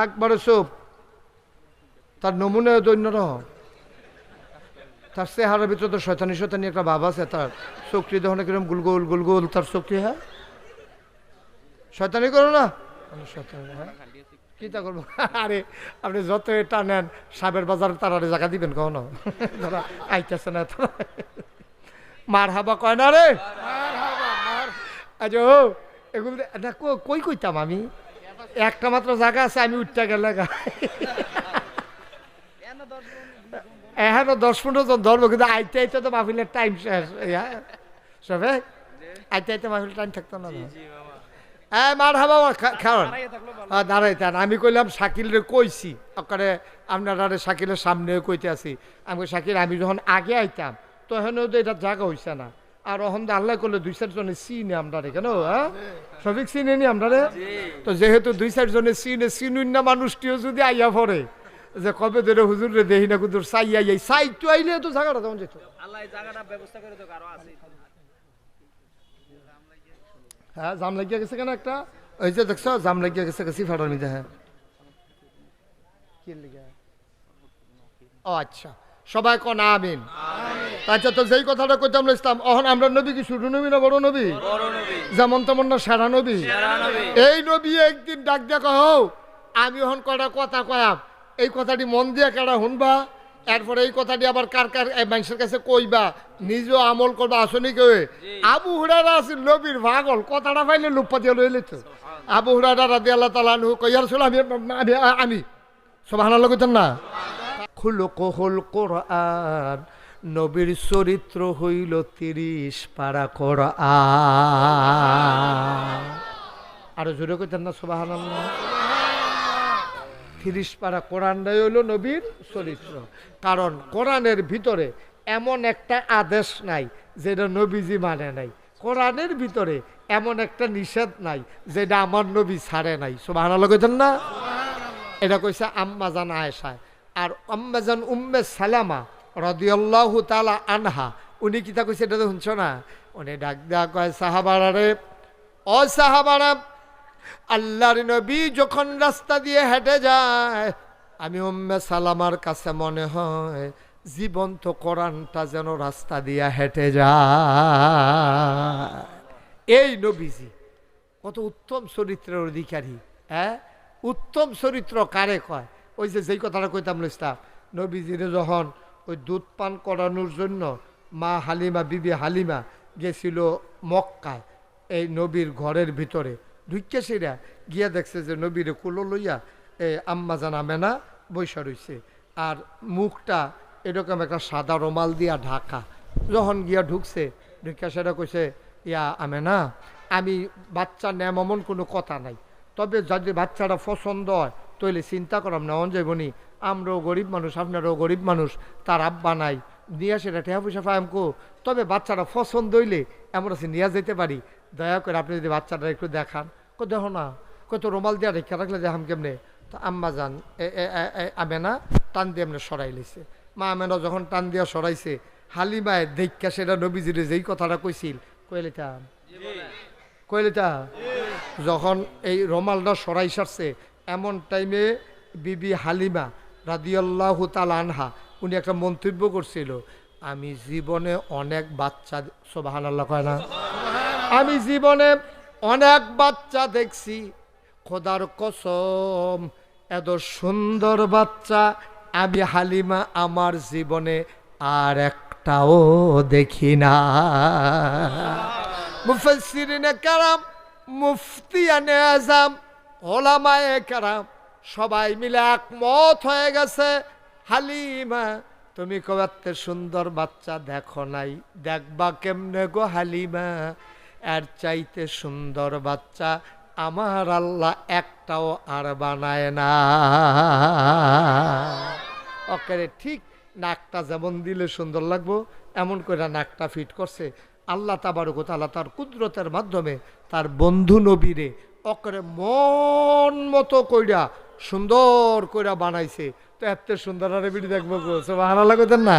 একবারে চুপ। তার নমুনা দৈন্য রহ তার চেহারার ভিতরে তো শয়তানি শয়তানি একটা ভাব আছে তার চোখটি দেখুন কিরম গুলগুল গুলগুল তার চোখটি হ্যাঁ শয়তানি করো না? শয়তানি হ্যাঁ কি তা করব? আরে, আপনি যত এটা নেন, সাবের বাজার তারারে জায়গা দিবেন কখনো? তারা আইতেছে না তারা মার হাবা কয় না রে? ও এগুলো, না কই কইতাম আমি? একটা মাত্র জায়গা আছে আমি উঠতে গেলে এখানে দশ পনেরো জন ধরবো কিন্তু আইতে আইতে তো মাহফিলের টাইম শেষ। সবে? আইতে আইতে মাহফিল টাইম থাকতো না। হ্যাঁ মার হাবা খাওয়ান। হ্যাঁ দাঁড়াইতেন আমি কইলাম শাকিল রে কইছি ওখানে আপনারা শাকিলের সামনে কইতে আছি। আমি শাকিল আমি যখন আগে আইতাম তখনও তো এটা জায়গা হইছে না। আর তো আল্লাহ করলে দুই চারজনে চিনে আমরা রে কেন হ্যাঁ? সবিক চিনে নি আমরা রে তো যেহেতু দুই চারজনে চিনে চিনুন না মানুষটিও যদি আইয়া পড়ে যে কবে ধরে হুজুর রে দেহি না কুদুর চাই আই চাই তো আইলে তো জায়গাটা তখন যেত। আল্লাহ জায়গাটা ব্যবস্থা করে তো আরও আছে। হ্যাঁ জাম লাগিয়ে গেছে কেন একটা? ওই যে দেখছ জাম লাগিয়ে গেছে গেছি ফাটার মধ্যে হ্যাঁ। কি লিগা? ও আচ্ছা। সবাই কন আমিন আচ্ছা তো যেই কথাটা কইতাম ইসলাম অহন আমরা নবী কি শুরু নবী না বড় নবী যেমন তেমন না সারা নবী এই নবী একদিন ডাক দিয়া কহ আমি এখন কটা কথা কয়াম এই কথাটি মন দিয়ে কেডা শুনবা এরপরে এই কথাটি আবার কার কার মানুষের কাছে কইবা নিজেও আমল করবা আসনি কেউ আবু হুরারা আছিল নবীর ভাগল কথাটা পাইলে লুপ্পা দিয়ে লইলে তো আবু হুরারা রাদি আল্লাহ তালা কইয়ার ছিল আমি আমি আমি সব হানার লগেছেন না খুলো কহল কোরআন, নবীর চরিত্র হইল তিরিশ পারা কোরআন। আরও জোরে কইতেন না সোবাহান তিরিশ পারা কোরআনটাই হইল নবীর চরিত্র। কারণ কোরআনের ভিতরে এমন একটা আদেশ নাই যেটা নবীজি মানে নাই। কোরআনের ভিতরে এমন একটা নিষেধ নাই যেটা আমার নবী ছাড়ে নাই। কইতেন না? এটা কইছে আম্মাজান আয়েশায় আর আম্মাজান উম্মে সালামা রদিয়াল্লাহু তালা আনহা, উনি কিতা কইছে এটা তো শুনছ না? উনি ডাক দেয়া কয়, সাহাবারা রে, ও সাহাবারা, আল্লাহর নবী যখন রাস্তা দিয়ে হেঁটে যায়, আমি উম্মে সালামার কাছে মনে হয় জীবন্ত কোরআনটা যেন রাস্তা দিয়ে হেঁটে যায়। এই নবীজি, কত উত্তম চরিত্রের অধিকারী হ্যাঁ? উত্তম চরিত্র কারে কয়? ওই যে যেই কথাটা কইতাম লইস্তাম নবীজিরে যখন ওই দুধ পান করানোর জন্য মা হালিমা, বিবি হালিমা গেছিল মক্কায়, এই নবীর ঘরের ভিতরে ঢুকিয়ে সেরা, গিয়া দেখছে যে নবীরে কুলো লইয়া, এ আম্মা জানা মেনা বৈশা রইছে। আর মুখটা এরকম একটা সাদা রোমাল দিয়া ঢাকা। যখন গিয়া ঢুকছে ঢুকিয়া সেটা কইছে, ইয়া আমে না আমি বাচ্চা নেম এমন কোনো কথা নাই। তবে যদি বাচ্চাটা পছন্দ হয় তৈলে চিন্তা করাম না অন যাইবনি আমরাও গরিব মানুষ আপনারাও গরিব মানুষ তার আব্বা নাই। নিয়ে সেটা টেহা পয়সা পাই আমকো তবে বাচ্চাটা পছন্দ হইলে এমন আছে নিয়ে যেতে পারি। দয়া করে আপনি যদি বাচ্চাটা একটু দেখান। কো দেখো না কত রুমাল দিয়া রেখা রাখলে দেখাম কেমনে? তো আম্মা যান আমেনা টান দিয়ে এমনি সরাই লিছে মা আমেনা যখন টান দিয়া সরাইছে হালিমায় দেখা সেটা নবীজিরে যেই কথাটা কইছিল কইলিতাম কইলিতা যখন এই রমালটা সরাই সারছে এমন টাইমে বিবি হালিমা রাদিয়াল্লাহ তাল আনহা উনি একটা মন্তব্য করছিল আমি জীবনে অনেক বাচ্চা সোবাহান আল্লাহ কয় না? আমি জীবনে অনেক বাচ্চা দেখছি খোদার কসম এত সুন্দর বাচ্চা আমি হালিমা আমার জীবনে আর একটাও দেখি না। মুফসিরিনে কারাম মুফতিয়ানে আজাম ওলামায়ে কারাম সবাই মিলে একমত হয়ে গেছে। হালিমা, তুমি কবে সুন্দর বাচ্চা দেখো নাই। দেখবা কেমনে গো হালিমা? এর চাইতে সুন্দর বাচ্চা আমার আল্লাহ একটাও আর বানায় না। ওকে ঠিক নাকটা যেমন দিলে সুন্দর লাগবো, এমন করে নাকটা ফিট করছে। আল্লাহ তাবারক তালা তার কুদরতের মাধ্যমে তার বন্ধু নবীরে অকরে মন মতো কইরা, সুন্দর কইরা বানাইছে। তো এত সুন্দর আরে বিড়ি দেখব ভালো লাগতেন না?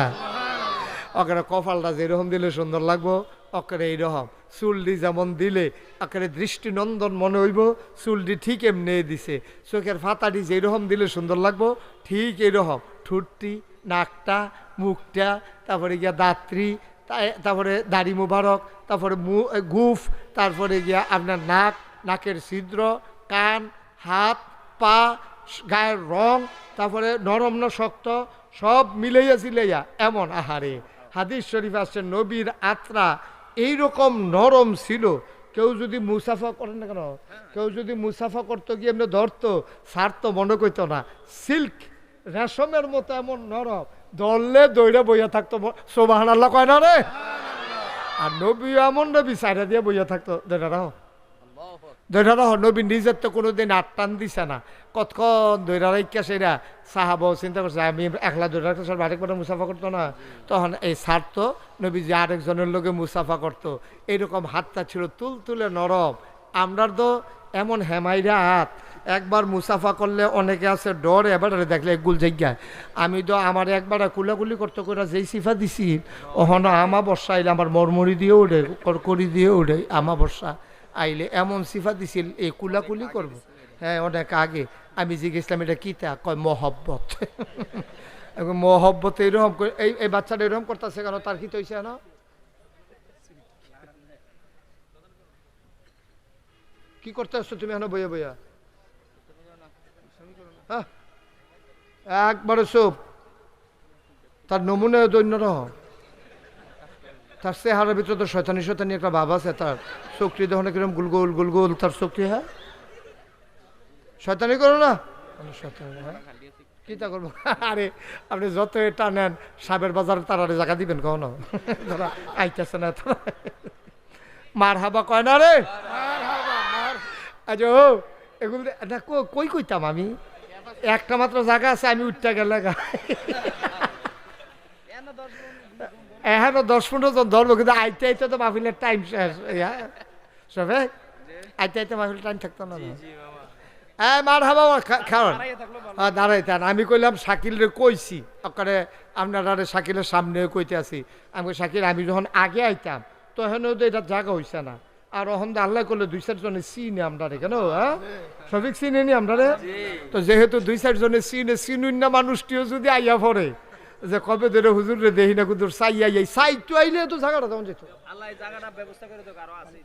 অকরে কপালটা যেরকম দিলে সুন্দর লাগবো, অকরে এইরকম। চুলডি যেমন দিলে আকারে দৃষ্টিনন্দন মনে হইব চুলডি ঠিক এমনি দিছে। চোখের ফাতাটি যেরকম দিলে সুন্দর লাগবো, ঠিক এইরকম। ঠুটটি, নাকটা, মুখটা, তারপরে গিয়া দাত্রি তারপরে দাড়ি মুবারক, তারপরে গুফ, তারপরে গিয়া আপনার নাক নাকের ছিদ্র, কান, হাত, পা, গায়ের রং, তারপরে নরম না শক্ত, সব মিলাইয়া জিলাইয়া এমন আহারে। হাদিস শরীফ আসছে নবীর আত্রা এইরকম নরম ছিল, কেউ যদি মুসাফা করেন না কেন? কেউ যদি মুসাফা করতো গিয়ে এমনি ধরতো সার তো মনে করতো না। সিল্ক রেশমের মতো এমন নরম, ধরলে দৌড়ে বইয়া থাকতো সোবাহান আল্লাহ কয় না রে? আর নবী এমন নবী সাইডা দিয়ে বইয়া থাকতো দেখা দৈরা রহ নবী নিজের তো কোনোদিন আটটান দিছে না। কতক্ষণ ধৈরা রাইকা সেরা সাহাব চিন্তা করছে, আমি একলা ধৈরা রাখতে আরেকবার মুসাফা করতো না? তখন এই সার তো নবী যে আরেকজনের লোকে মুসাফা করতো। এইরকম হাতটা ছিল তুল তুলে নরম। আমরার তো এমন হেমাইরা হাত। একবার মুসাফা করলে অনেকে আছে ডর, এবার দেখলে গুল জায়গায় আমি তো আমার একবার কুলাকুলি করতে করে যেই সিফা দিছি ওখানে আমা বর্ষা আইলে আমার মরমরি দিয়ে উঠে করি দিয়ে উঠে আমা বর্ষা। আইলে এমন সিফা দিছিল এই কুলাকুলি করব? হ্যাঁ অনেক আগে। আমি জিজ্ঞেসলাম, এটা কী তা? কয়, মহব্বত। মহব্বত এরকম এই এই বাচ্চাটা এরকম করতেছে কেন? তার কি তৈছে না কি করতে আসছো তুমি এখন বইয়া বইয়া? হ্যাঁ একবারে সব তার নমুনা দৈন্য রহ। তার চেহারার ভিতরে তো শয়তানি শয়তানি একটা ভাব আছে, তার চোখটি দেখো না কিরম গুলগোল গুলগোল তার চোখটি হ্যাঁ? শয়তানি করো না। শয়তানি হ্যাঁ? কি তা করব? আরে, আপনি যত এটা নেন, সাবের বাজার তারারে জায়গা দিবেন কখনো? ধরা, আইতেছে না তারা মার হাবা কয় না রে? আচ্ছা ও এগুলো না কই কইতাম আমি? একটা মাত্র জায়গা আছে, আমি উঠতে গেলে এখন দশ পনেরো জন ধরবো কিন্তু আইতে আইতে তো মাহফিলের টাইম শেষ। সবে? আইতে আইতে মাহফিলের টাইম থাকতো না। হ্যাঁ মার হাবা খাওয়ান। হ্যাঁ দাঁড়াইতেন আমি কইলাম শাকিল রে কইছি। ওখানে আপনারা শাকিলের সামনে কইতে আছি। আমি শাকিল আমি যখন আগে আইতাম তখন তো এটা জায়গা হইছে না। আর দিয়ে আল্লাহ করলে দুই চারজনে চিনে আমরা রে কেন? হ্যাঁ? সবিক চিনে নি আমরা রে তো যেহেতু দুই চারজনে চিনে চিনুন না মানুষটিও যদি আইয়া পড়ে যে কবে ধরে হুজুর রে দেহি না কুদুর চাই আই চাই তো আইলে তো জায়গাটা তখন যেত। আল্লাহ জায়গাটা ব্যবস্থা করে দেখ আরও আছে।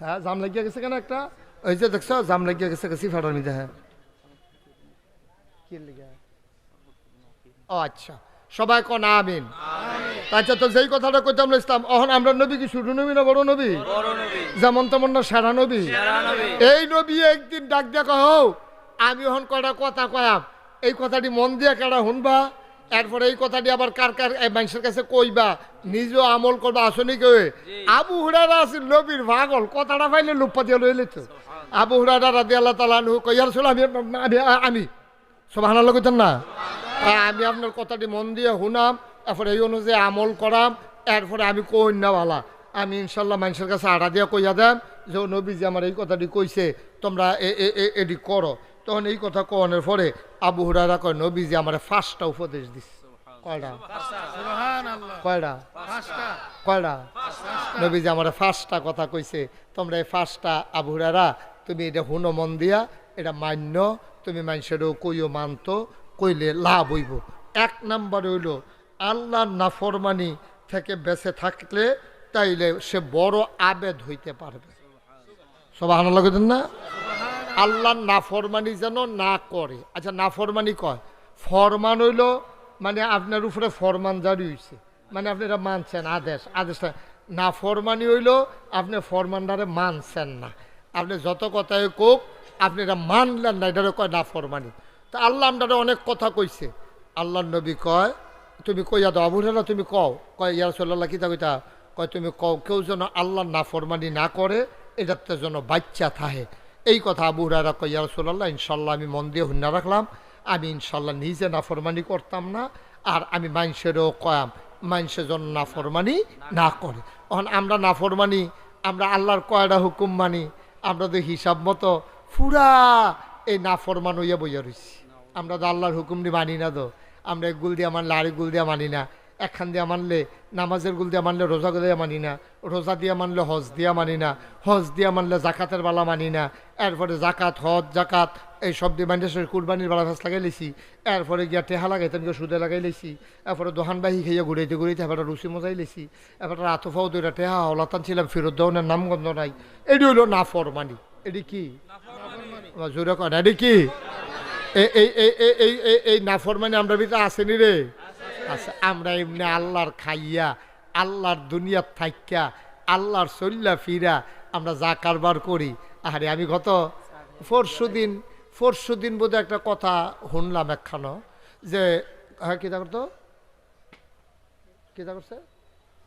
হ্যাঁ জাম লাগিয়া গেছে কেন একটা? ওই যে দেখছ জাম লাগিয়া গেছে গেছি ফাটার মধ্যে হ্যাঁ। কি লিগা? ও আচ্ছা। সবাই কন আমিন। আচ্ছা তো যেই কথাটা কইতাম ইসলাম অহন আমরা নবী কি শুরু নবী না বড় নবী? যেমন তেমন না সারা নবী। এই নবী একদিন ডাক দেখা হও আমি হন কটা কথা কয়াম এই কথাটি মন দিয়ে কেডা শুনবা এরপরে এই কথাটি আবার কার কার এই মানুষের কাছে কইবা নিজেও আমল করবা আসনি কেউ আবু হুরারা আছিল নবীর ভাগল কথাটা পাইলে লুপ্পা দিয়ে লইলে তো আবু হুরারা রাদি আল্লাহ তালা নু কইয়ার ছিল আমি আমি সব হানালো কইতেন না। আমি আপনার কথাটি মন দিয়ে শুনাম এরপরে এই অনুযায়ী আমল করাম এরপরে আমি কই না বালা। আমি ইনশাল্লাহ মানুষের কাছে আড়া দিয়ে কইয়া দেম যে নবী যে আমার এই কথাটি কইছে তোমরা এ- এ- এ- এটি করো। তখন এই কথা কনের পরে আবু হুরারা কয় নবী যে আমার ফার্স্টটা উপদেশ দিস কয়টা? কয়টা? কয়টা? নবী যে আমার ফার্স্টটা কথা কইছে তোমরা এই ফার্স্টটা আবু হুরারা তুমি এটা হুনো মন দিয়া এটা মান্য তুমি মানুষেরও কইও মানতো কইলে লাভ হইব। এক নাম্বার হইল আল্লাহর নাফরমানি থেকে বেঁচে থাকলে তাইলে সে বড় আবেদ হইতে পারবে। সব আনন্দ লাগতেন না? আল্লাহর নাফরমানি যেন না করে। আচ্ছা নাফরমানি কয়? ফরমান হইল মানে আপনার উপরে ফরমান জারি হইছে। মানে আপনি এটা মানছেন, আদেশ আদেশটা নাফরমানি হইল, আপনি ফরমানটারে মানছেন না। আপনি যত কথাই কোক, আপনি এটা মানলেন না, এটারে কয় নাফরমানি। তা আল্লাহ আপনারা অনেক কথা কইছে। আল্লাহ নবী কয়, তুমি কইয়া দাও আবুরা তুমি কও? কয় ইয়ার সাল্লাহ কিতা কইতা? কয়, তুমি কও, কেউ যেন আল্লাহ নাফরমানি না করে, এটাতে যেন বাচ্চা থাহে এই কথা আবু হুরারা কয়, ইয়া রাসূলুল্লাহ ইনশাল্লাহ আমি মন দিয়ে হুন্না রাখলাম। আমি ইনশাল্লাহ নিজে নাফরমানি করতাম না, আর আমি মানুষেরও কয়াম মানুষের জন্য নাফরমানি না করে। এখন আমরা নাফরমানি, আমরা আল্লাহর কয়টা হুকুম মানি, আমরা তো হিসাব মতো পুরা এই নাফরমান হইয়া বইয়া রয়েছি আমরা তো আল্লাহর হুকুমটি মানি না তো, আমরা গুল দিয়া মানলে আরেক গুল দিয়া মানি না। একখান দিয়া মানলে, নামাজের গুল দিয়া মানলে রোজা দিয়া মানি না, রোজা দিয়া মানলে হজ দিয়া মানি না, হজ দিয়া মানলে জাকাতের বালা মানি না, এরপরে জাকাত, হজ, জাকাত, এই সব দিয়ে মাইন্ডে কুরবানির বালা ফাঁস লাগাই লেছি, এরপরে গিয়া টেহা লাগাইতাম গিয়ে সুদে লাগাই লেছি, এরপরে দোহান বাহি খাইয়া ঘুরাইতে ঘুরাইতে এবার রুচি মজাই লেছি এরপরে আতফাও দুইটা টেহা হলাতান ছিলাম, ফেরত দেওয়ানের নামগন্ধ নাই এটি হইল না ফরমানি এটি কি জোরে কর এটি কি? এই এই এই এই এই নাফরমানি আমরা ভিতরে আসেনি রে। আচ্ছা আমরা এমনি আল্লাহর খাইয়া, আল্লাহর দুনিয়ার থাইকা, আল্লাহর চল্লা ফিরা, আমরা যা কারবার করি। আরে আমি গত পরশু দিন পরশু দিন বোধ একটা কথা শুনলাম একখানো, যে হ্যাঁ কী করতো? কী করছে?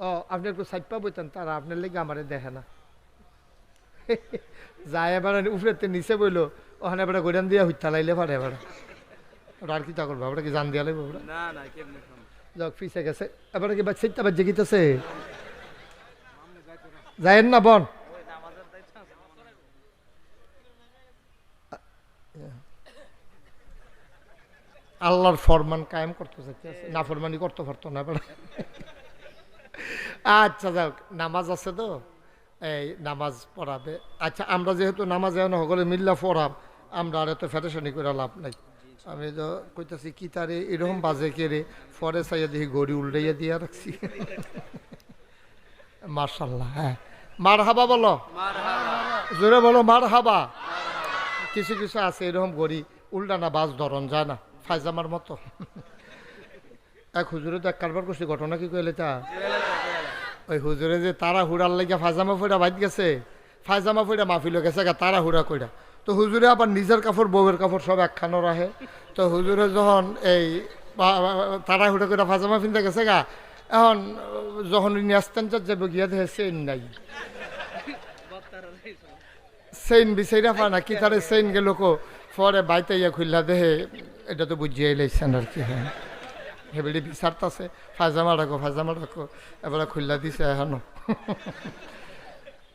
ও, আপনি একটু সাইপা বইতেন, তারা আপনার লেগে আমারে দেখে না। যায় এবার উপরেতে নিচে বইলো, ওখানে এবার গোডান দিয়া হইতা লাইলে পারে এবার। আর কি করব, ওটা কি জান দিয়া লাগবে না না যাক ফিসে গেছে এবার কি বাচ্চা আবার জেগিতেছে যায়েন না বন? আল্লাহর ফরমান কায়েম করতে চাইতেছে না ফরমানি করতে পারতো না আচ্ছা যাক নামাজ আছে তো? এই নামাজ পড়াবে। আচ্ছা আমরা যেহেতু নামাজ এখন সকলে মিল্লা পড়াম। আমরা আর এত ফেটেশনি করে লাভ নাই। আমি তো কইতাছি কি তারে এরকম বাজে কে রে? ফরে চাইয়া দেখি গড়ি উল্টাইয়া দিয়া রাখছি। মার্শাল্লাহ হ্যাঁ। মার হাবা বলো জোরে বলো মার হাবা কিছু কিছু আছে এরকম গড়ি উল্টা না বাস ধরন যায় না ফাইজামার মতো। এক হুজুরে তো এক কারবার করছি ঘটনা কি কইলে তা? ওই হুজুরে যে তারা হুড়ার লাগিয়া ফাইজামা ফুড়া বাইত গেছে ফাইজামা ফুড়া মাহফিল গেছে গা তারা হুড়া কইরা। তো হুজুরে আবার নিজের কাপড়, বউয়ের কাপড় সব একখানো রাখে তো হুজুরে যখন এই তারা হুড়া কইরা ফাইজামা ফিনতে গেছে গা, এখন যখন ন্যাস্তান যাবে গিয়া দেখে চেইন নাই। সেইন বিচাইরা পা না, কি তারে সেইন গেল কো? পরে বাইতে ইয়া খুললা দেহে এটা তো বুঝিয়ে লাইছেন আর কি হ্যাঁ। হেবেলি বিচারতাছে ফাজামা রাখো ফাজামা রাখো, এবারে খুললা দিছে এখনও।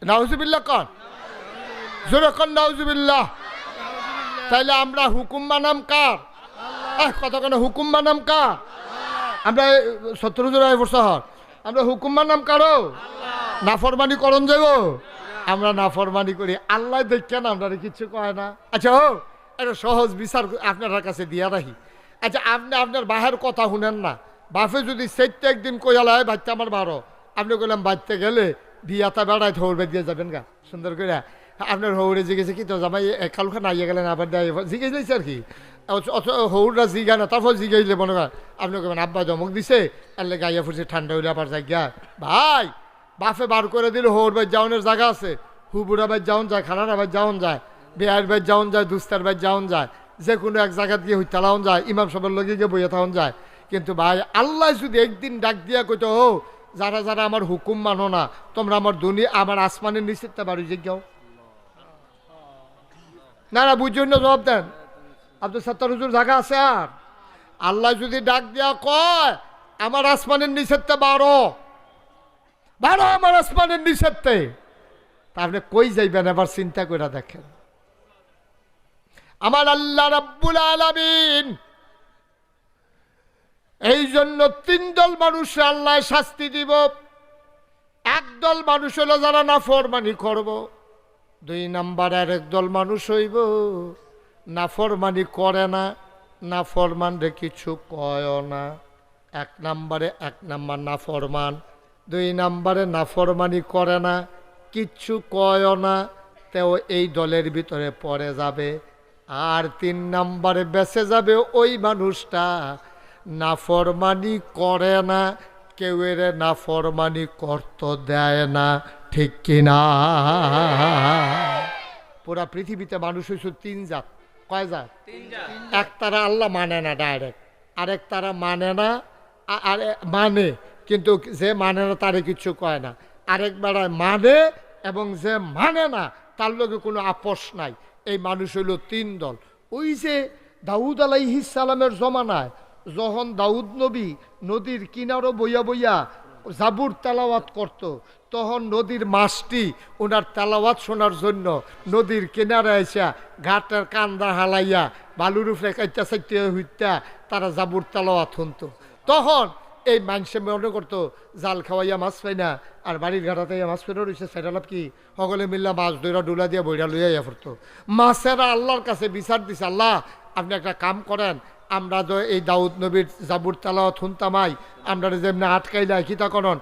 নাউজুবিল্লাহ কন। জোরে কন তাইলে আমরা হুকুম মানাম কার? আহ কতক্ষণ হুকুম মানাম কার? আমরা সত্তর জোড়া বছর। আমরা হুকুম মানাম কারও? নাফরমানি করণ যাব? আমরা নাফরমানি করি। আল্লাহ দেখছেন আমরা কিছু কয় না। আচ্ছা ও, একটা সহজ বিচার আপনার কাছে দিয়া রাখি। আচ্ছা আপনি আপনার বাহের কথা শুনেন না। বাফে যদি সেটটা একদিন কইয়ালায় বাচ্চা আমার বারো। আপনি কইলাম বাচ্চা গেলে বিয়াতা বেড়ায় ধরবে দিয়ে যাবেন গা। সুন্দর করে আপনার হৌরে জিজ্ঞেসে কি তো জামাই কালুখা নাইয়া গেলেন আবার দেয় জিজ্ঞেস দিয়েছে আর কি অথ হৌররা জিগা না তারপর জিগাইলে মনে করেন আপনি কেমন আব্বা ধমক দিছে আর গাইয়া ফুটছে ঠান্ডা হইলে আবার যাই ভাই বাফে বার করে দিলে হৌর ভাই যাওনের জায়গা আছে হুবুরা ভাই যাওন যায় খানার ভাই যাওন যায় বেয়ার ভাই যাওন যায় দুস্তার ভাই যাওন যায় যে কোনো এক জায়গাত গিয়ে হইতালাওন যায় ইমাম সবার লগে গিয়ে বইয়া থাকুন যায় কিন্তু ভাই আল্লাহ যদি একদিন ডাক দিয়া কইতো ও যারা যারা আমার হুকুম মানো না তোমরা আমার দুনিয়া আমার আসমানের নিশ্চিতটা বাড়ি যে যাও না না বুঝুন না জবাব দেন। আব্দুল সত্তর হুজুর জায়গা আছে আর? আল্লাহ যদি ডাক দিয়া কয়, আমার আসমানের নিষেধতে বারো বারো আমার আসমানের নিষেধতে তা আপনি কই যাইবেন এবার চিন্তা করে দেখেন। আমার আল্লাহ রাব্বুল আলামিন এই জন্য তিন দল মানুষ আল্লাহ শাস্তি দিব। একদল মানুষ হলো যারা না ফরমানি করব। দুই নাম্বার আর একদল মানুষ হইব। না ফরমানি করে না না ফরমান রে কিছু কয় না। এক নাম্বারে এক নাম্বার না ফরমান দুই নাম্বারে না ফরমানি করে না, কিচ্ছু কয় না, তেও এই দলের ভিতরে পড়ে যাবে। আর তিন নাম্বারে বেঁচে যাবে ওই মানুষটা। না নাফরমানি করে না, কেউ এর নাফরমানি করত দেয় না। ঠিক কিনা? পুরা পৃথিবীতে মানুষ হয়েছে তিন জাত। কয় জাত? এক তারা আল্লাহ মানে না ডাইরেক্ট আরেক তারা মানে না আর মানে কিন্তু যে মানে না তারে কিছু কয় না। আরেক বেড়ায় মানে এবং যে মানে না তার লগে কোনো আপোষ নাই। এই মানুষ হইল তিন দল। ওই যে দাউদ আলাইহিস সালামের জমানায় যখন দাউদ নবী নদীর কিনারও বইয়া বইয়া জাবুর তেলাওয়াত করত। তখন নদীর মাছটি ওনার তেলাওয়াত শোনার জন্য নদীর কিনারে এসা ঘাটের কান্দা হালাইয়া বালুর উপরে কাইটা চাইতে হইতা তারা জাবুর তেলাওয়াত শুনতো। তখন এই মানুষে মনে করতো, জাল খাওয়াইয়া মাছ পাই না, আর বাড়ির ঘাটাতে মাছ ফেরো রয়েছে সেটা লাভ কি? সকলে মিল্লা মাছ দইরা ডুলা দিয়ে বইরা লইয়া ইয়া পড়তো। মাছেরা আল্লাহর কাছে বিচার দিছে, আল্লাহ, আপনি একটা কাম করেন আমরা যে এই দাউদ নবীর জাবুর তালা থুনতামাই আমরা যেমনি আটকাইলা কিতা করন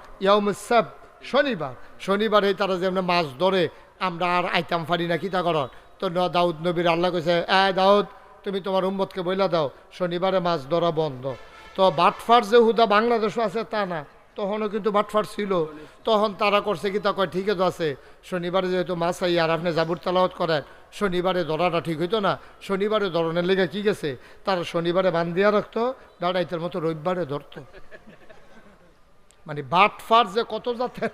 সাব, শনিবার। শনিবারে তারা যেমনি মাছ ধরে, আমরা আর আইতাম ফারি না কিতা করন তো দাউদ নবীর আল্লাহ কইছে, এ দাউদ, তুমি তোমার উম্মতকে বইলা দাও, শনিবারে মাছ ধরা বন্ধ। তো বাটফার যে হুদা বাংলাদেশও আছে তা না। তখনও কিন্তু বাটফার ছিল। তখন তারা করছে কি তা কয় ঠিক আছে শনিবারে যেহেতু মাছ আই আর আপনি জাবুর তালাওয়াত করেন শনিবারে ধরাটা ঠিক হইতো না। শনিবারে ধরনের লেগে কি গেছে? তারা শনিবারে বান্ধিয়া রাখতো দাঁড়াইতের মতো রবিবারে ধরতো। মানে বাটফার যে কত যাতে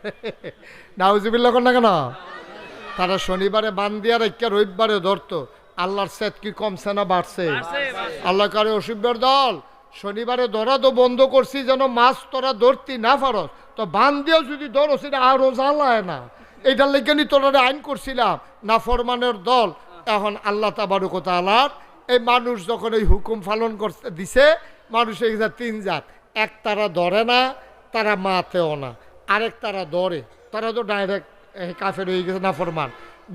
নাউজিবিল্লা কর না কেন? তারা শনিবারে বান্ধিয়া রেখে রবিবারে ধরতো। আল্লাহর সেত কি কমছে না বাড়ছে? আল্লাহ কারে অসুবিধার দল? শনিবারে ধরা তো বন্ধ করছি যেন মাছ তোরা ধরতি না পারস। তো বান দিয়েও যদি ধরো সেটা আরও জ্বালায় না। এটার লেগে তোরা আইন করছিলাম, না ফরমানের দল। এখন আল্লাহ তাবারুকতা আল্লাহর এই মানুষ যখন এই হুকুম পালন করতে দিছে, মানুষ এই তিন জাত। এক তারা ধরে না, তারা মাতেও না। আরেক তারা ধরে। তারা তো ডাইরেক্ট কাফের হয়ে গেছে, না ফরমান।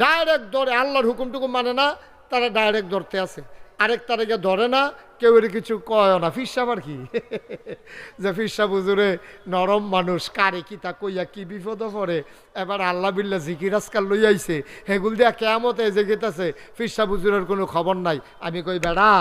ডাইরেক্ট ধরে, আল্লাহর হুকুম টুকুম মানে না, তারা ডাইরেক্ট ধরতে আছে। আরেক তারিখে ধরে না কেউ এর কিছু কয় না ফিরসাব আর কি? যে ফিরসা বুজুরে নরম মানুষ, কারে কি তা কইয়া কি বিপদ পড়ে? এবার আল্লাহ বিল্লা জিকির আজকাল লই আইছে। হেগুল দিয়া কেমতে যে গেতাছে ফিরসা বুজুরের কোনো খবর নাই। আমি কই, বেড়া,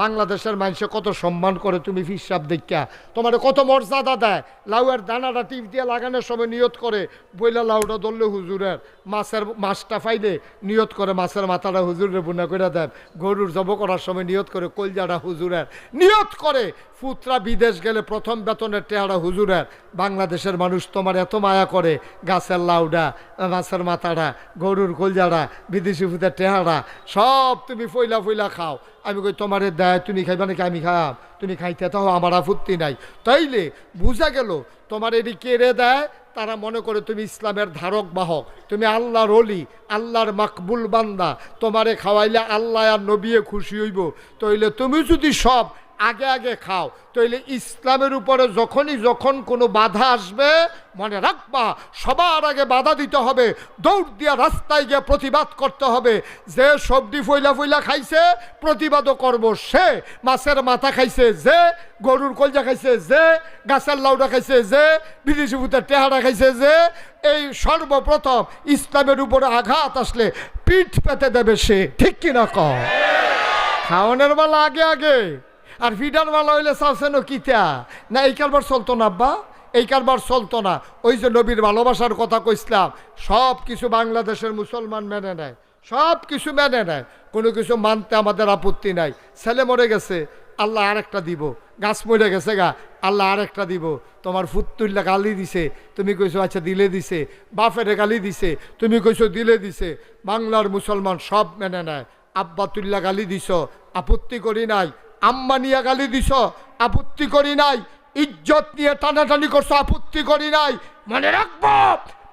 বাংলাদেশের মানুষে কত সম্মান করে তুমি ফিরসাব দেখা তোমার কত মর্যাদা দেয়। লাউয়ের দানাটা টিপ দিয়ে লাগানোর সময় নিয়ত করে। বইলা লাউটা ধরলে হুজুরের মাছের, মাছটা ফাইলে নিয়ত করে মাছের মাথাটা হুজুরের বুনা করে দেন। গরুর জব করার সময় নিয়ত করে কলজাটা হুজুরের। নিয়ত করে ফুতরা বিদেশ গেলে প্রথম বেতনের টেহারা হুজুরের। বাংলাদেশের মানুষ তোমার এত মায়া করে, গাছের লাউডা মাছের মাথাটা, গরুর কলজাটা বিদেশি ফুতের টেহারা, সব তুমি ফইলা ফইলা খাও। আমি কই, তোমারে দেয়, তুমি খাইবা নাকি আমি খাম তুমি খাইতে তাও আমার আপত্তি নাই। তাইলে বুঝা গেল, তোমার এটি কেড়ে দেয়? তারা মনে করে তুমি ইসলামের ধারক, বাহক। তুমি আল্লাহর অলি আল্লাহর মাকবুল বান্দা। তোমারে খাওয়াইলে আল্লাহ আর নবিয়ে খুশি হইব। তইলে তুমি যদি সব আগে আগে খাও। তইলে ইসলামের উপরে যখনই যখন কোনো বাধা আসবে, মনে রাখবা, সবার আগে বাধা দিতে হবে। দৌড় দিয়া রাস্তায় গিয়ে প্রতিবাদ করতে হবে। যে সবজি ফইলা ফইলা খাইছে, প্রতিবাদও করব সে। মাছের মাথা খাইছে যে, গরুর কলজা খাইছে যে, গাছের লাউডা খাইছে যে, বিদেশি ভূতের টেহারা খাইছে যে, এই সর্বপ্রথম ইসলামের উপরে আঘাত আসলে পিঠ পেতে দেবে সে। ঠিক কিনা কম খাওয়ানোর বেলা আগে আগে আর ফিডার বেলা হইলে চালছেন কিতা? না এই কারবার চলতো না, আব্বা? এই কারবার চলতো না। ওই যে নবীর ভালোবাসার কথা কইসলাম সব কিছু বাংলাদেশের মুসলমান মেনে নেয়। সব কিছু মেনে নেয়। কোনো কিছু মানতে আমাদের আপত্তি নাই। ছেলে মরে গেছে, আল্লাহ আরেকটা দিব। গাছ মরে গেছে গা, আল্লাহ আরেকটা দিব। তোমার ফুতুল্লা গালি দিছে, তুমি কইছো আচ্ছা দিলে দিছে। বাফেরে গালি দিছে, তুমি কইছো, দিলে দিছে। বাংলার মুসলমান সব মেনে নেয়। আব্বাতুল্লাহ গালি দিছ, আপত্তি করি নাই। আম্মা নিয়ে গালি দিছ, আপত্তি করি নাই, ইজ্জত নিয়ে টানাটানি করছ, আপত্তি করি নাই। মনে রাখব,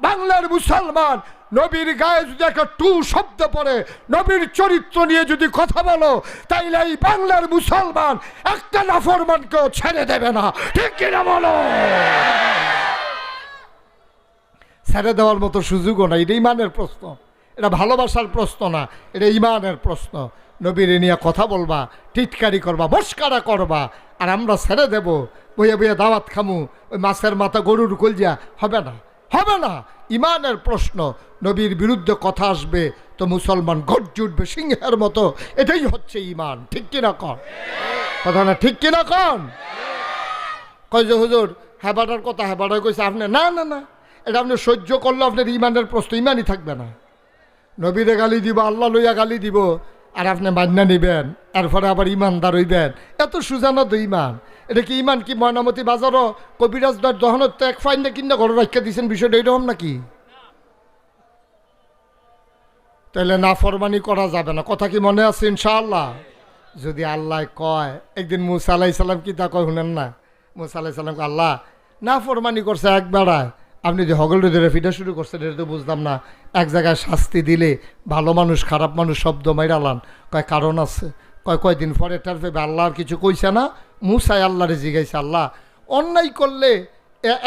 বাংলার মুসলমান, নবীর গায়ে যদি একটা টু শব্দ পড়ে, নবীর চরিত্র নিয়ে যদি কথা বলো, তাইলে এই বাংলার মুসলমান একটা নাফরমানকেও ছেড়ে দেবে না। ঠিক কিনা বলো? ছেড়ে দেওয়ার মতো সুযোগও না এটা ইমানের প্রশ্ন। এটা ভালোবাসার প্রশ্ন না, এটা ইমানের প্রশ্ন। নবীর নিয়ে কথা বলবা, টিটকারি করবা, মস্কারা করবা, আর আমরা ছেড়ে দেব। বইয়া বইয়া দাওয়াত খামু, ওই মাছের মাথা গরুর কলজা হবে না হবে না, ইমানের প্রশ্ন। নবীর বিরুদ্ধে কথা আসবে, তো মুসলমান গর্জ উঠবে সিংহের মতো। এটাই হচ্ছে ইমান, ঠিক কিনা কন? কথা না, ঠিক কিনা কন? কয় যে, হুজুর, হেবাটার কথা হেবাটা কইছে আপনি। না না না, এটা আপনি সহ্য করলে আপনার ইমানের প্রশ্ন ইমানই থাকবে না। নবীরে গালি দিব, আল্লাহ লইয়া গালি দিব আর আপনি মান্না নিবেন, এরপরে আবার ইমানদার হইবেন। এত সুজানো তো ইমান। এটা কি ইমান কি ময়নামতি বাজারও? কবিরাজ দর দহনত এক ফাইন না কিনা ঘরে রাখিয়া দিয়েছেন বিষয়টা এরকম নাকি? তাহলে না ফরমানি করা যাবে না। কথা কি মনে আছে ইনশাআল্লাহ? যদি আল্লাহ কয়, একদিন মুসা আলাই সাল্লাম কি তা কয় শুনেন না? মুসা আলাই সাল্লাম আল্লাহ না ফরমানি করছে এক বেড়ায়। আপনি যে হগল ধরে ফিটা শুরু করছেন, এটা তো বুঝলাম না। এক জায়গায় শাস্তি দিলে ভালো মানুষ, খারাপ মানুষ শব্দ মাইরালান কয় কারণ আছে। কয় কয়দিন পরে টার ভেবে আল্লাহর কিছু কইছে না, মুসাই আল্লাহরে জিগাইছে আল্লাহ। অন্যায় করলে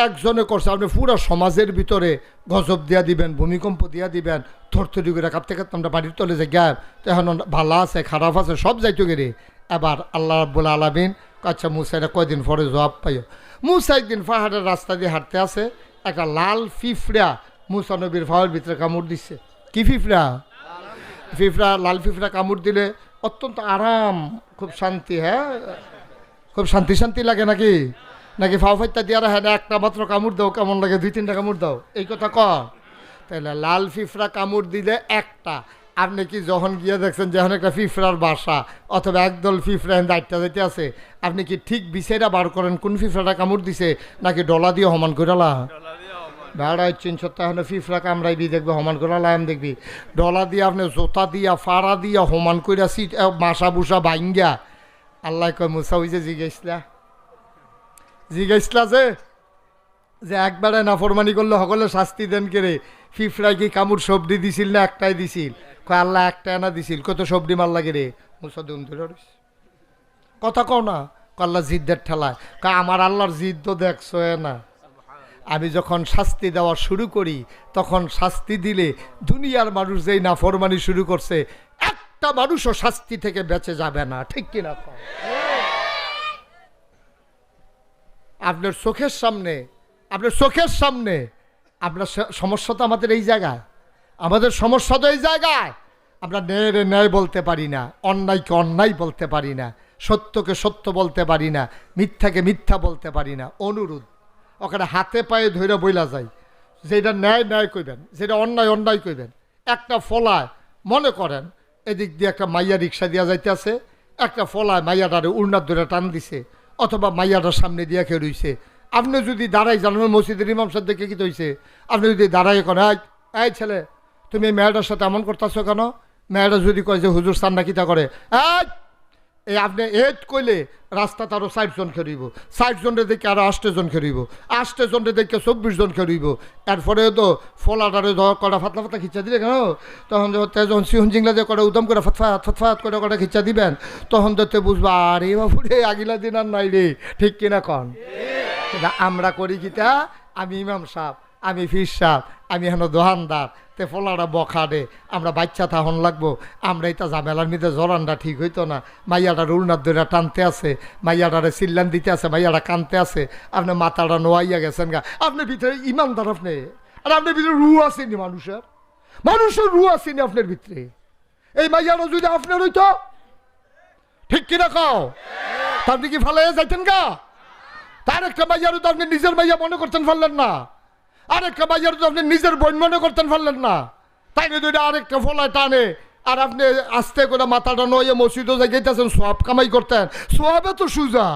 একজনে করছে, আপনি পুরো সমাজের ভিতরে গজব দিয়া দিবেন, ভূমিকম্প দিয়া দিবেন, থরথরি করে কাঁপতে কাঁপতে আমরা বাড়ির তলে যে গ্যাপ, তো এখন ভালো আছে, খারাপ আছে, সব যাইতো গেরে এবার আল্লাহ রাব্বুল আলামিন আচ্ছা মুসাইরা কয়দিন পরে জবাব পাইও? মুসা একদিন পাহাড়ের রাস্তা দিয়ে হাঁটতে আছে একটা লাল ফিফড়া মুসা নবীর ফাওয়ার ভিতরে কামড় দিচ্ছে কি ফিফড়া? ফিফড়া, লাল ফিফড়া কামড় দিলে অত্যন্ত আরাম, খুব শান্তি হ্যাঁ? খুব শান্তি শান্তি লাগে নাকি? নাকি ফাও ফাইতা দিয়ে হ্যাঁ একটা মাত্র কামড় দাও, কেমন লাগে? দুই, তিনটা কামড় দাও। এই কথা ক। তাহলে লাল ফিফড়া কামড় দিলে একটা। আপনি কি যখন গিয়ে দেখছেন যখন একটা ফিফড়ার বাসা, অথবা একদল ফিফড়া দায়িত্ব যাইতে আছে, আপনি কি ঠিক বিছেরা বার করেন কোন ফিফড়াটা কামড় দিছে, নাকি ডলা দিয়ে সমান করালা বেড়া চিন সপ্তাহ ফিফরা কামড়াইবি দেখবি সমান করে লাইম দেখবি। ডলা দিয়ে আপনি জোতা দিয়া, ফাড়া দিয়া সমান কইরা সিট মাসা বুসা ভাঙ্গা আল্লাহ কয়, মুসা হইছে জিগাইছিলা জিগাইছিলা যে যে একবারে নাফরমানি করলে সকলে শাস্তি দেন কেরে? ফিফরাই কি কামড় সবজি দিছিল না একটাই দিছিল? কয়, আল্লাহ একটা না দিছিল, কত সবজি মার লাগে রে মুসা দুম ধরে। কথা কও না আল্লাহ জিদ্দের ঠেলায়। কয়, আমার আল্লাহর জিদ তো দেখছ না। আমি যখন শাস্তি দেওয়া শুরু করি, তখন শাস্তি দিলে দুনিয়ার মানুষ যেই না নাফরমানি শুরু করছে, একটা মানুষও শাস্তি থেকে বেঁচে যাবে না। ঠিক কিনা? আপনার চোখের সামনে, আপনার চোখের সামনে, আপনার সমস্যা তো আমাদের এই জায়গায়। আমাদের সমস্যা তো এই জায়গায়। আমরা ন্যায়ের ন্যায় বলতে পারি না, অন্যায়কে অন্যায় বলতে পারি না, সত্যকে সত্য বলতে পারি না, মিথ্যাকে মিথ্যা বলতে পারি না। অনুরোধ। ওখানে হাতে পায়ে ধরে বইলা যায়। যেটা ন্যায় ন্যায় কইবেন যেটা অন্যায় অন্যায় কইবেন। একটা ফলায় মনে করেন, এদিক দিয়ে একটা মাইয়া রিক্সা দিয়া যাইতেছে, একটা ফলায় মাইয়াটারে উড়নার ধরে টান দিছে, অথবা মাইয়াটার সামনে দিয়া খেয়ে রইছে। আপনি যদি দাঁড়াই জানেন মসজিদের ইমাম সাহেব দেখে কি হইছে? আপনি যদি দাঁড়াই এখন এই ছেলে, তুমি মেয়েটার সাথে এমন করতেছো কেন? মেয়েটা যদি কয় যে, হুজুর সান্না কিতা করে। এই এই আপনি এইট কইলে রাস্তা তারও ষাট জন খেরিব ষাট জনের দেখে আরও আষ্টে জন খেরিব আষ্টে জনের দেখে চব্বিশ জন খেরিব এরপরে তো ফলাটারে কটা ফাতলা ফাতলা খিচা দিলে কেন? তখন যখন সিহন জিংলা দিয়ে কটা উদম করে ফতফাত ফতফাত করে কটা খিচা দিবেন, তখন তো তে বুঝবা, আরে বাবু রে আগিলা দিন আর নাই রে, ঠিক কিনা কন? আমরা করি কিতা আমি ইমাম সাহ আমি ফির সাহ আমি হেন দোহানদার তে ফলাটা বখা দে, আমরা বাচ্চা তাহন লাগবো। আমরা এটা ঝামেলার মধ্যে জরানটা ঠিক হইতো না। মাইয়াটা রুলনার দইরা টানতে আছে, মাইয়াটারে চিল্লান দিতে আছে, মাইয়াটা কানতে আছে। আপনি মাথাটা নোয়াইয়া গেছেন গা। আপনি ভিতরে ইমানদার আপনি। আর আপনার ভিতরে রু আসেনি মানুষের। মানুষের রু আসেনি আপনার ভিতরে। এই মাইয়াটা যদি আপনার হইতো, ঠিক কিনা কও? তা আপনি কি ফালাইয়া যাইতেন গা। তার একটা মাইয়ারও তো আপনি নিজের মাইয়া মনে করতেন পারলেন না। আরেকটা বাজার তো আপনি নিজের বোন মনে করতেন পারলেন না। তাই দুইটা আরেকটা ফলায় টানে, আর আপনি আস্তে করে মাথাটা নয়ে মসজিদও যাইতেছেন সব কামাই করতেন। সোয়াবে তো সুজা।